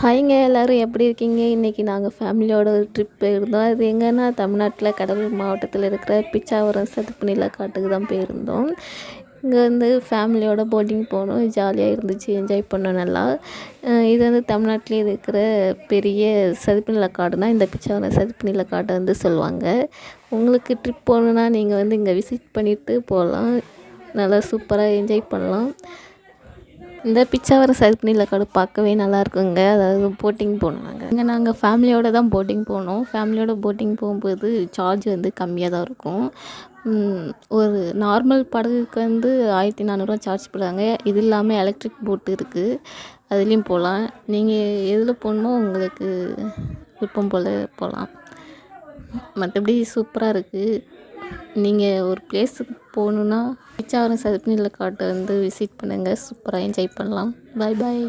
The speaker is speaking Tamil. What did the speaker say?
ஹாய்ங்க எல்லோரும் எப்படி இருக்கீங்க? இன்றைக்கி நாங்கள் ஃபேமிலியோட ஒரு ட்ரிப் போயிருந்தோம். அது எங்கன்னா தமிழ்நாட்டில் கடலூர் மாவட்டத்தில் இருக்கிற பிச்சாவரம் சதுப்பு காட்டுக்கு தான் போயிருந்தோம். இங்கே வந்து ஃபேமிலியோட போட்டிங் போனோம். ஜாலியாக இருந்துச்சு. என்ஜாய் பண்ணோம் நல்லா. இது வந்து தமிழ்நாட்டிலே இருக்கிற பெரிய சதுப்பு நிலக்காடுனா இந்த பிச்சாவரம் சதுப்பு நிலக்காட்டை வந்து சொல்லுவாங்க. உங்களுக்கு ட்ரிப் போகணுன்னா நீங்கள் வந்து இங்கே விசிட் பண்ணிவிட்டு போகலாம். நல்லா சூப்பராக என்ஜாய் பண்ணலாம். இந்த பிச்சாவரம் சதுப்பு கடை பார்க்கவே நல்லா இருக்குங்க. அதாவது போட்டிங் போனாங்க. நாங்கள் இங்கே நாங்கள் ஃபேமிலியோடு தான் போட்டிங் போனோம். ஃபேமிலியோட போட்டிங் போகும்போது சார்ஜ் வந்து கம்மியாக தான் இருக்கும். ஒரு நார்மல் படகுக்கு வந்து ஆயிரத்தி நானூறுரூவா சார்ஜ் போடுறாங்க. இது இல்லாமல் எலக்ட்ரிக் போட்டு இருக்குது அதுலேயும் போகலாம் நீங்கள் எதில் போகணுமோ உங்களுக்கு விருப்பம் போல் போகலாம் மற்றபடி சூப்பராக இருக்குது நீங்கள் ஒரு பிளேஸுக்கு போகணுன்னா பிச்சாவரம் சதுப்பு நிலக்காட்டை வந்து விசிட் பண்ணுங்கள் சூப்பராக என்ஜாய் பண்ணலாம். பாய் பாய்